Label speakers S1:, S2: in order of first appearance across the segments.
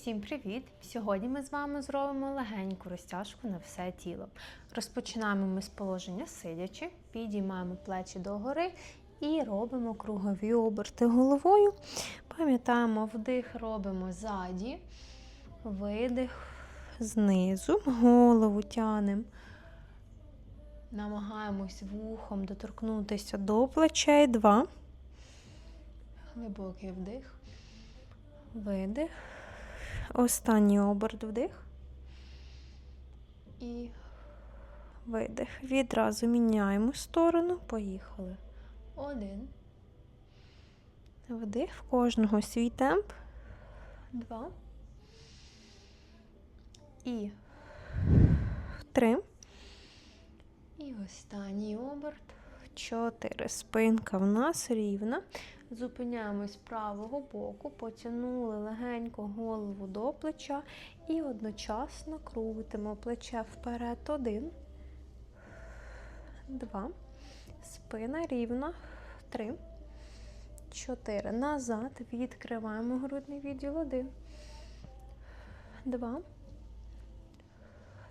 S1: Всім привіт! Сьогодні ми з вами зробимо легеньку розтяжку на все тіло. Розпочинаємо ми з положення сидячи, підіймаємо плечі догори і робимо кругові оберти головою. Пам'ятаємо, вдих робимо ззаді, видих знизу, голову тянемо. Намагаємось вухом доторкнутися до плечей. Два. Глибокий вдих. Видих. Останній оберт вдих. І видих. Відразу міняємо сторону. Поїхали. Один. Вдих. В кожного свій темп. Два. І три. І останній оберт. Чотири. Спинка в нас рівна. Зупиняємось правого боку, потягнули легенько голову до плеча і одночасно крутимо плече вперед. Один, два. Спина рівна. Три. Чотири. Назад. Відкриваємо грудний відділ. Один. Два.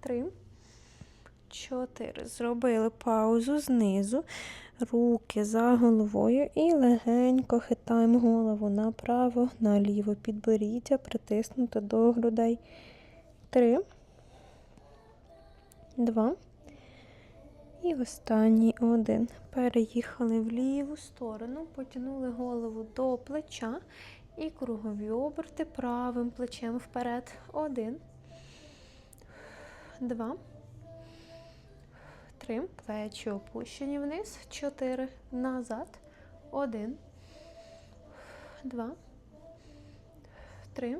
S1: Три. Чотири. Зробили паузу знизу. Руки за головою і легенько хитаємо голову направо, наліво. Підборіддя притиснуто до грудей. Три. Два. І останній один. Переїхали в ліву сторону, потягнули голову до плеча і кругові оберти правим плечем вперед. Один. Два. Три. Плечі опущені вниз. Чотири. Назад. Один. Два. Три.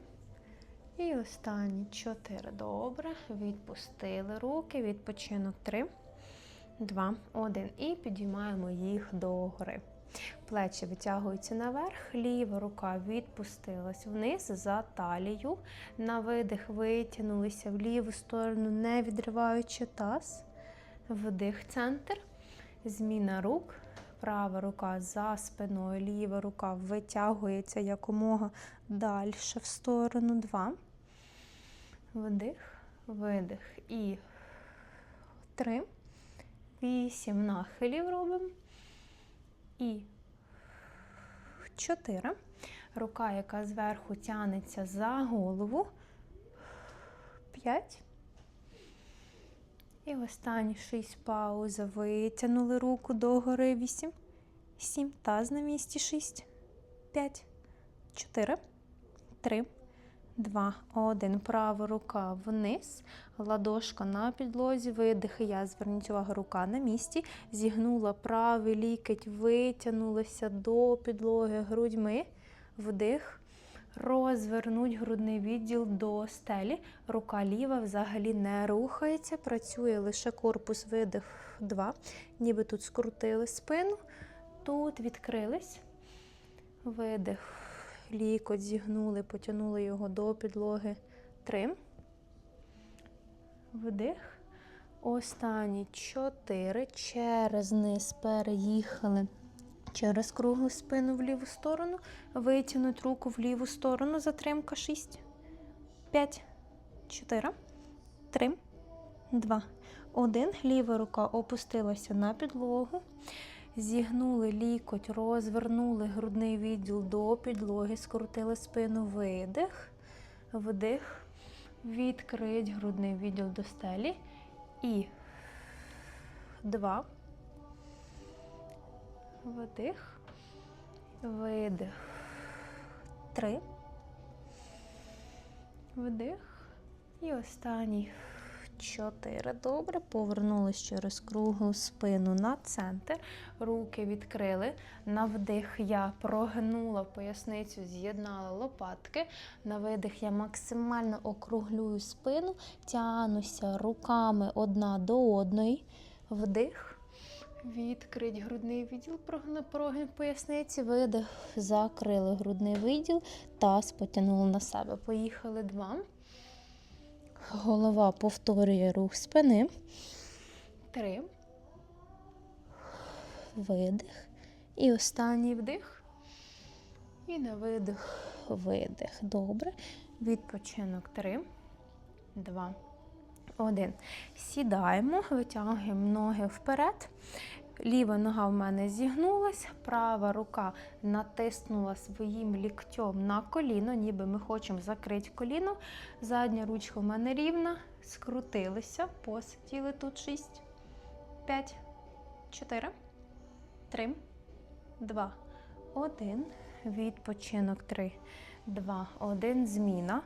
S1: І останні чотири. Добре. Відпустили руки. Відпочинок. Три. Два. Один. І підіймаємо їх догори. Плечі витягуються наверх, ліва рука відпустилась вниз за талію. На видих витягнулися в ліву сторону, не відриваючи таз. Вдих центр, зміна рук. Права рука за спиною, ліва рука витягується якомога далі в сторону. Два. Вдих, видих. І три. Вісім нахилів робимо. І чотири. Рука, яка зверху тянеться за голову. П'ять. І останні шість пауза. Витягнули руку догори. Вісім. Сім. Таз на місці. Шість. П'ять. Чотири. Три. Два. Один. Права рука вниз. Ладошка на підлозі. Видих. Я зверніть увагу, рука на місці. Зігнула правий лікоть. Витягнулася до підлоги грудьми. Вдих. Розвернуть грудний відділ до стелі. Рука ліва взагалі не рухається, працює лише корпус видих 2. Ніби тут скрутили спину, тут відкрились. Видих. Лікоть зігнули, потягнули його до підлоги 3. Вдих. Останні 4. Через низ переїхали Через круглу спину в ліву сторону. Витягнуть руку в ліву сторону. Затримка 6. 5, 4, 3, 2, 1. Ліва рука опустилася на підлогу. Зігнули лікоть, розвернули грудний відділ до підлоги, скрутили спину, видих, вдих, відкрить грудний відділ до стелі. І два. Вдих, видих. Три. Вдих. І останній. Чотири. Добре. Повернулись через круглу спину на центр. Руки відкрили. На вдих я прогнула поясницю, з'єднала лопатки. На видих я максимально округлюю спину, тянуся руками одна до одної. Вдих. Відкрить грудний відділ, прогин поясниці, видих, закрили грудний відділ, таз потягнули на себе. Поїхали два. Голова повторює рух спини. Три. Видих. І останній вдих. І на видих, видих. Добре. Відпочинок 3, 2, 1. Сідаємо, витягуємо ноги вперед. Ліва нога в мене зігнулась, права рука натиснула своїм ліктем на коліно, ніби ми хочемо закрити коліно. Задня ручка в мене рівна, скрутилися, посиділи тут 6, 5, 4, 3, 2, 1. Відпочинок 3, 2, 1. Зміна.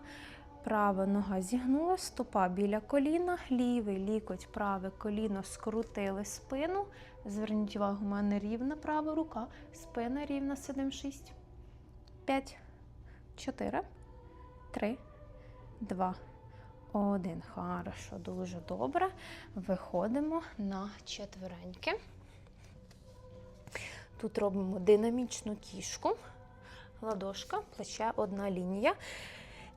S1: Права нога зігнула, стопа біля коліна, лівий лікоть, праве коліно скрутили спину. Зверніть увагу, у мене рівна права рука, спина рівна, сидим 6, 5, 4, 3, 2, 1. Хорошо, дуже добре. Виходимо на четвереньки. Тут робимо динамічну кішку, ладошка, плече, одна лінія.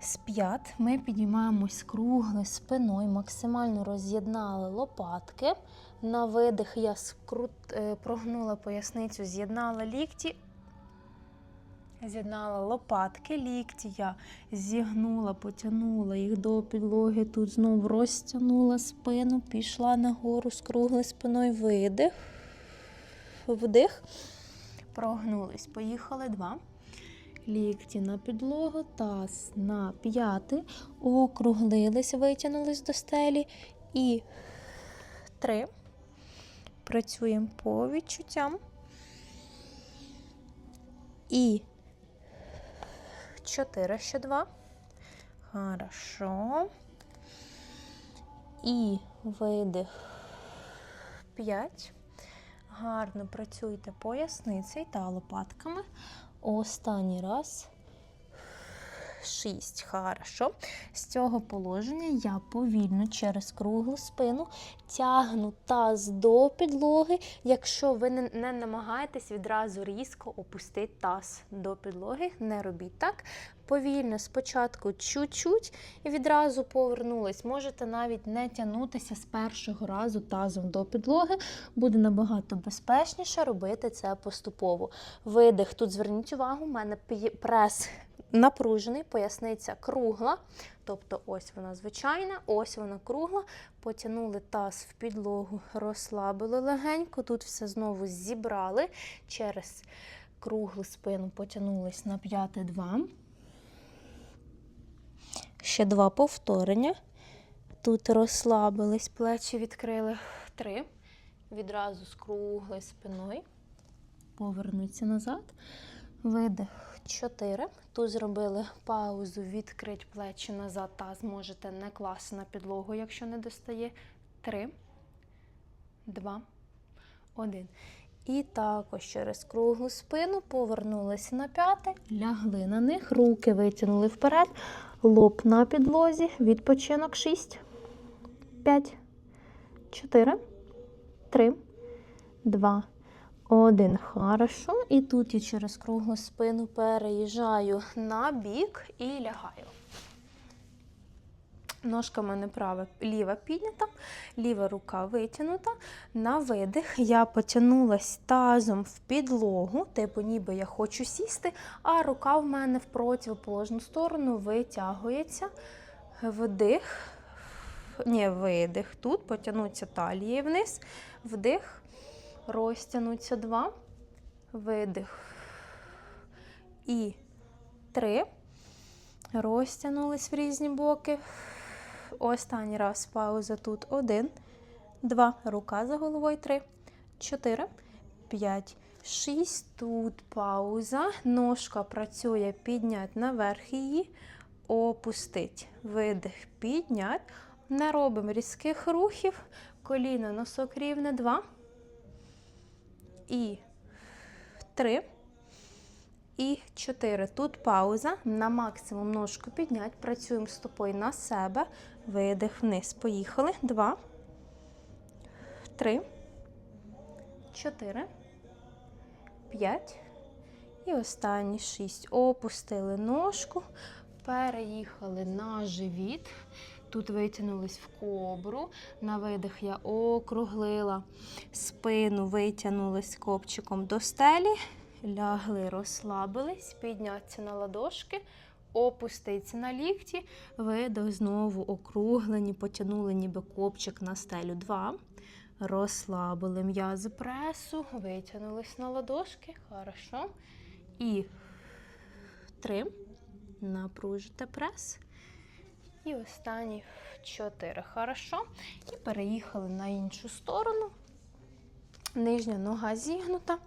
S1: З п'ят ми підіймаємось круглою спиною, максимально роз'єднали лопатки. На видих я скрут, е, прогнула поясницю, з'єднала лікті, з'єднала лопатки, лікті я зігнула, потягнула їх до підлоги. Тут знову розтягнула спину, пішла нагору з круглою спиною, видих, вдих, прогнулись. Поїхали два. Лікті на підлогу, таз на п'яти, округлились, витягнулись до стелі. І три. Працюємо по відчуттям. І чотири ще два. Хорошо. І видих. П'ять. Гарно працюйте поясницею та лопатками. Останній раз. Шість. Хорошо. З цього положення я повільно через круглу спину тягну таз до підлоги. Якщо ви не, не намагаєтесь відразу різко опустити таз до підлоги, не робіть так. Повільно спочатку чуть-чуть і відразу повернулись. Можете навіть не тягнутися з першого разу тазом до підлоги. Буде набагато безпечніше робити це поступово. Видих. Тут зверніть увагу, у мене прес напружений, поясниця кругла. Тобто ось вона звичайна, ось вона кругла. Потягнули таз в підлогу, розслабили легенько. Тут все знову зібрали. Через круглу спину потягнулись на п'яте два. Ще два повторення. Тут розслабились, плечі відкрили. Три. Відразу з круглою спиною. Повернуться назад. Видих. Чотири. Тут зробили паузу, відкрить плечі назад. Таз можете не класти на підлогу, якщо не достає. Три, два, один. І також через круглу спину повернулися на п'яте, лягли на них, руки витягнули вперед, лоб на підлозі, відпочинок 6, 5, 4, 3, 2, один. Хорошо. І тут я через круглу спину переїжджаю на бік і лягаю. Ножка в мене права, ліва піднята, ліва рука витягнута. На видих я потягнулась тазом в підлогу, типу ніби я хочу сісти, а рука в мене в противоположну сторону витягується. Вдих, ні, видих. Тут потягнуться талії вниз, вдих, розтягнуться два, видих. І три. Розтягнулись в різні боки. Останній раз пауза тут. Один, два. Рука за головою. Три, чотири, п'ять, шість. Тут пауза. Ножка працює піднять наверх її, опустить. Видих, піднять. Не робимо різких рухів. Коліно, носок рівне. Два. І три. І 4. Тут пауза. На максимум ножку піднять. Працюємо стопою на себе. Видих вниз. Поїхали. 2. 3. 4. 5. І останні 6. Опустили ножку. Переїхали на живіт. Тут витягнулись в кобру. На видих я округлила спину, витягнулись копчиком до стелі. Лягли, розслабились, підняться на ладошки, опуститься на лікті, видих, знову округлені, потягнули ніби копчик на стелю. Два. Розслабили м'язи пресу, витягнулись на ладошки. Хорошо. І три. Напружите прес. І останні чотири. Хорошо. І переїхали на іншу сторону. Нижня нога зігнута.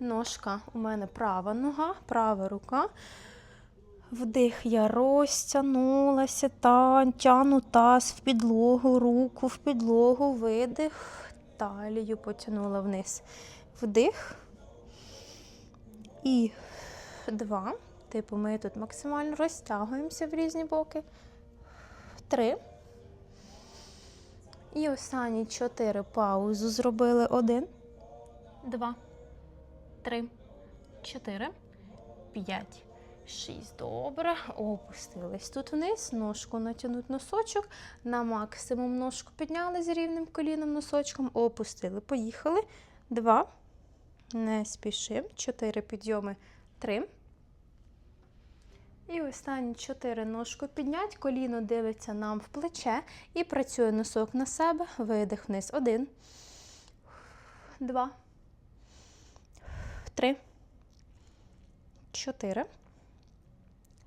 S1: Ножка у мене права нога, права рука. Вдих, я розтягнулася, та, тяну таз в підлогу, руку в підлогу, видих, талію потягнула вниз. Вдих. І два. Типу, ми тут максимально розтягуємося в різні боки. Три. І останні чотири паузу зробили. Один, два, три, чотири, п'ять, шість. Добре. Опустились тут вниз. Ножку натягнуть носочок. На максимум ножку підняли з рівним коліном носочком. Опустили. Поїхали. Два. Не спішимо. Чотири підйоми. Три. І останні чотири ножку піднять, коліно дивиться нам в плече і працює носок на себе. Видих вниз. Один, два, три, чотири,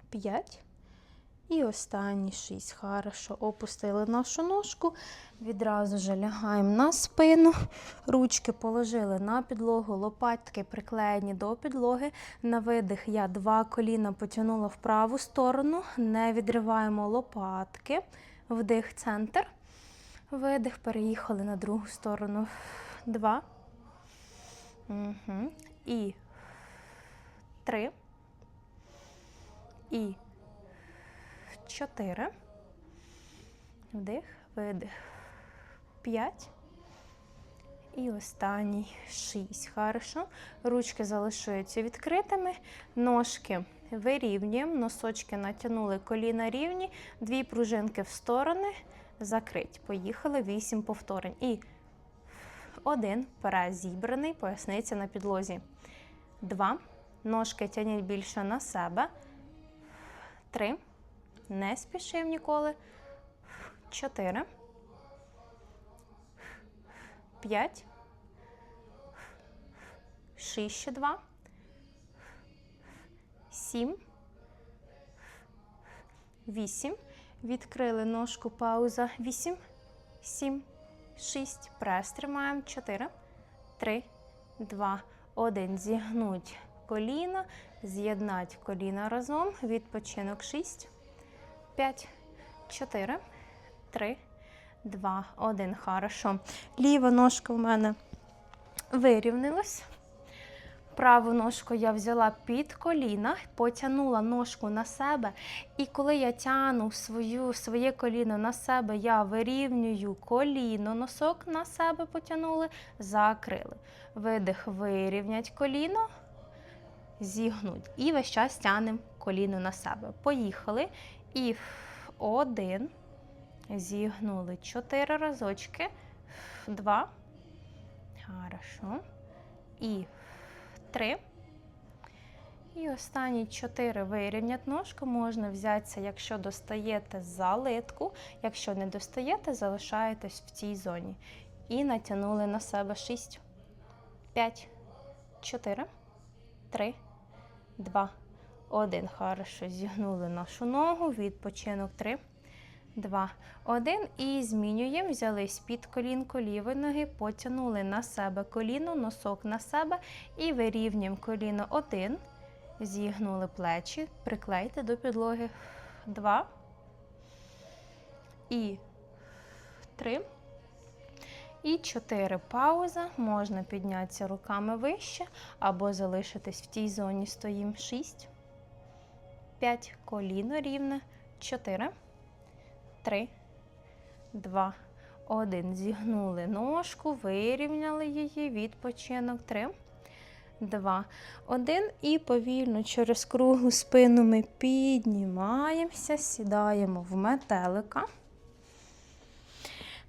S1: п'ять. І останні шість. Хорошо. Опустили нашу ножку. Відразу ж лягаємо на спину. Ручки положили на підлогу, лопатки приклеєні до підлоги. На видих я два коліна потягнула в праву сторону. Не відриваємо лопатки. Вдих, центр. Видих, переїхали на другу сторону. Два. Угу. І три. І чотири. Вдих, видих. П'ять. І останній шість. Хорошо. Ручки залишаються відкритими. Ножки вирівнюємо. Носочки натягнули коліна рівні. Дві пружинки в сторони. Закрить. Поїхали. Вісім повторень. І один. Прес зібраний. Поясниця на підлозі. Два. Ножки тяніть більше на себе. Три. Не спішив ніколи. Чотири. П'ять. Шість ще два. Сім. Вісім. Відкрили ножку, пауза. Вісім. Сім. Шість. Прес тримаємо. Чотири. Три. Два. Один. Зігнуть коліна. З'єднать коліна разом. Відпочинок. Шість. П'ять. Чотири. Три. Два, один. Хорошо. Ліва ножка в мене вирівнялась. Праву ножку я взяла під коліна, потягнула ножку на себе. І коли я тягну свою, своє коліно на себе, я вирівнюю коліно, носок на себе потягнули, закрили. Видих, вирівнять коліно, зігнуть. І весь час тягнемо коліно на себе. Поїхали. І один. Зігнули чотири разочки. Два. Хорошо. І три. І останні чотири вирівнять ножку. Можна взятися, якщо достаєте за литку. Якщо не достаєте, залишаєтесь в цій зоні. І натягнули на себе шість. П'ять. Чотири. Три. Два. Один. Хорошо. Зігнули нашу ногу. Відпочинок три. Два, один. І змінюємо. Взялись під колінко лівої ноги, потягнули на себе коліно, носок на себе і вирівнюємо коліно один. Зігнули плечі, приклейте до підлоги. Два. І три. І чотири. Пауза. Можна піднятися руками вище або залишитись в тій зоні стоїм. Шість. П'ять. Коліно рівне. Чотири. Три, два, один. Зігнули ножку, вирівняли її, відпочинок. Три, два, один. І повільно через круглу спину ми піднімаємося, сідаємо в метелика.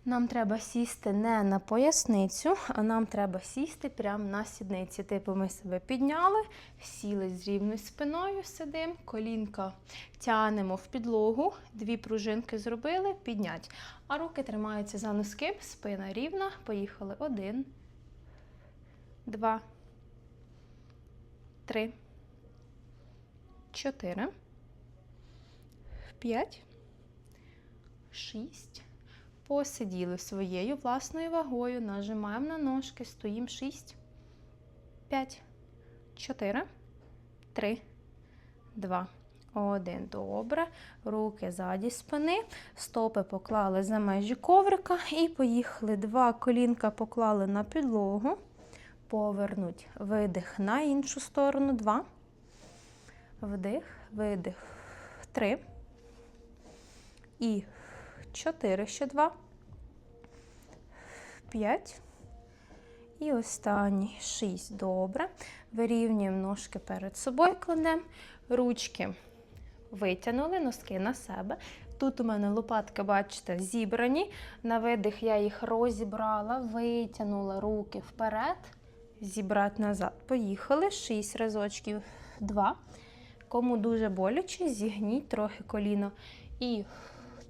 S1: Нам треба сісти не на поясницю, а нам треба сісти прямо на сідниці. Типу ми себе підняли, сіли з рівною спиною, сидимо, колінка тянемо в підлогу, дві пружинки зробили, піднять. А руки тримаються за носки, спина рівна. Поїхали. Один, два, три, чотири, п'ять, шість. Посиділи своєю власною вагою, нажимаємо на ножки, стоїмо 6, 5, 4, 3, 2, 1. Добре. Руки ззаді спини, стопи поклали за межі коврика і поїхали. Два колінка поклали на підлогу. Повернуть видих на іншу сторону. Два. Вдих, видих. Три. І 4, ще 2, 5. І останній 6. Добре. Вирівнюємо ножки перед собою, кладемо. Ручки витягнули, носки на себе. Тут у мене лопатки, бачите, зібрані. На видих я їх розібрала, витягнула руки вперед, зібрати назад. Поїхали. 6 разочків. 2. Кому дуже боляче, зігніть трохи коліно. І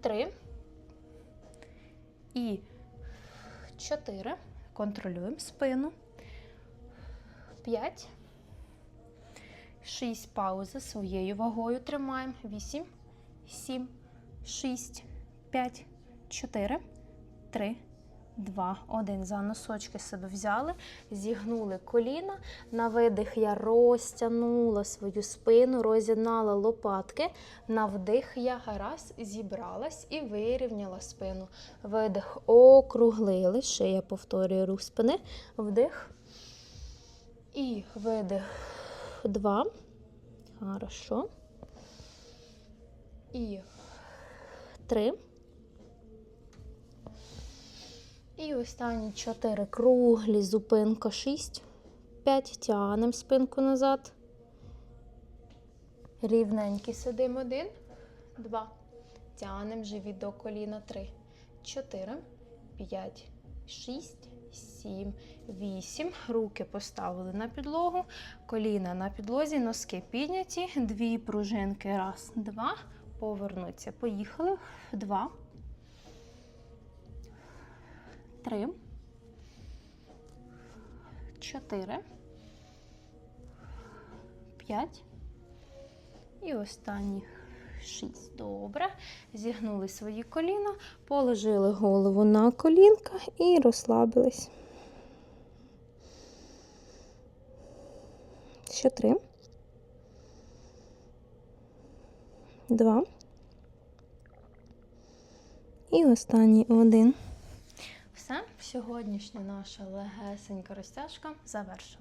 S1: 3. І 4. Контролюємо спину. 5. 6 паузи своєю вагою тримаємо. 8, 7, 6, 5, 4, 3, 2, 1. За носочки себе взяли, зігнули коліна. На видих я розтягнула свою спину, розігнала лопатки. На вдих я раз зібралась і вирівняла спину. Видих округлили. Ще я повторюю рух спини. Вдих. І видих. Два. Хорошо. І три. І останні чотири круглі, зупинка шість. П'ять. Тягнемо спинку назад. Рівненький сидимо. Один, два. Тягнемо живіт до коліна. Три, чотири, п'ять, шість, сім, вісім. Руки поставили на підлогу, коліна на підлозі, носки підняті. Дві пружинки. Раз, два. Повернуться. Поїхали. Два. Три. Чотири. П'ять. І останні шість. Добре. Зігнули свої коліна, положили голову на колінка і розслабились. Ще три. Два. І останній один. Сьогоднішня наша легесенька розтяжка завершена.